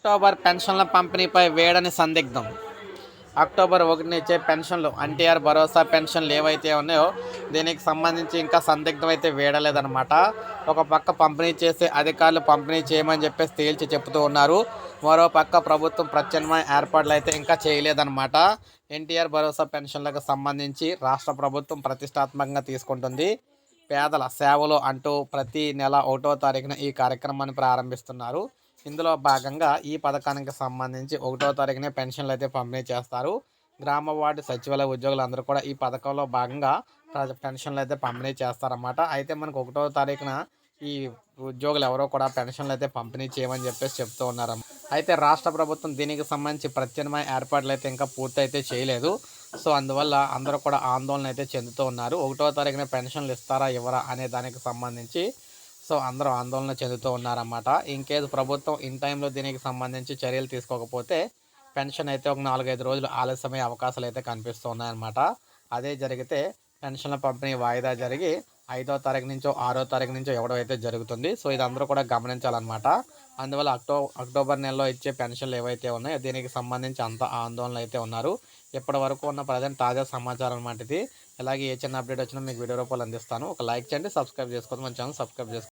October పెన్షన్ల పంపిణీపై వేడని సందిగ్ధం. October ఒకటి నుంచే పెన్షన్లు ఎన్టీఆర్ భరోసా పెన్షన్లు ఏవైతే ఉన్నాయో దీనికి సంబంధించి ఇంకా సందిగ్ధం అయితే వేడలేదనమాట ఒక పక్క పంపిణీ చేసే అధికారులు పంపిణీ చేయమని చెప్పేసి తేల్చి చెప్తూ ఉన్నారు. మరో పక్క ప్రభుత్వం ప్రత్యామ్నాయ ఏర్పాట్లు అయితే ఇంకా చేయలేదన్నమాట. ఎన్టీఆర్ భరోసా పెన్షన్లకు సంబంధించి రాష్ట్ర ప్రభుత్వం ప్రతిష్టాత్మకంగా తీసుకుంటుంది. పేదల సేవలు అంటూ ప్రతి నెల ఒకటో తారీఖున ఈ కార్యక్రమాన్ని ప్రారంభిస్తున్నారు. ఇందులో భాగంగా ఈ పథకానికి సంబంధించి ఒకటో తారీఖునే పెన్షన్లు అయితే పంపిణీ చేస్తారు. గ్రామ వార్డు సచివాలయ ఉద్యోగులందరూ కూడా ఈ పథకంలో భాగంగా పెన్షన్లు అయితే పంపిణీ చేస్తారన్నమాట. అయితే మనకు ఒకటో తారీఖున ఈ ఉద్యోగులు ఎవరో కూడా పెన్షన్లు అయితే పంపిణీ చేయమని చెప్పేసి చెప్తూ ఉన్నారు. అయితే రాష్ట్ర ప్రభుత్వం దీనికి సంబంధించి ప్రత్యామ్నాయ ఏర్పాట్లు అయితే ఇంకా పూర్తి అయితే చేయలేదు. సో అందువల్ల అందరూ కూడా ఆందోళన అయితే చెందుతూ ఉన్నారు. ఒకటో తారీఖున పెన్షన్లు ఇస్తారా ఇవ్వరా అనే దానికి సంబంధించి సో అందరూ ఆందోళన చెందుతూ ఉన్నారన్నమాట. ఇన్ కేసు ప్రభుత్వం ఇన్ టైంలో దీనికి సంబంధించి చర్యలు తీసుకోకపోతే పెన్షన్ అయితే ఒక నాలుగైదు రోజులు ఆలస్యమయ్యే అవకాశాలు అయితే కనిపిస్తూ ఉన్నాయన్నమాట. అదే జరిగితే పెన్షన్ల పంపిణీ వాయిదా జరిగి ఐదో తారీఖు నుంచో ఆరో తారీఖు నుంచో ఇవ్వడం అయితే జరుగుతుంది. సో ఇది అందరూ కూడా గమనించాలన్నమాట. అందువల్ల అక్టో అక్టోబర్ నెలలో ఇచ్చే పెన్షన్లు ఏవైతే ఉన్నాయో దీనికి సంబంధించి అంత ఆందోళన అయితే ఉన్నారు. ఇప్పటి వరకు ఉన్న ప్రజెంట్ తాజా సమాచారం అన్నమాట ఇది. ఇలాగే ఏ చిన్న అప్డేట్ వచ్చినా మీకు వీడియో రూపాయలు అందిస్తాను. ఒక లైక్ చేయండి సబ్స్క్రైబ్ చేసుకోండి మన ఛానల్ సబ్స్క్రైబ్ చేసుకోండి.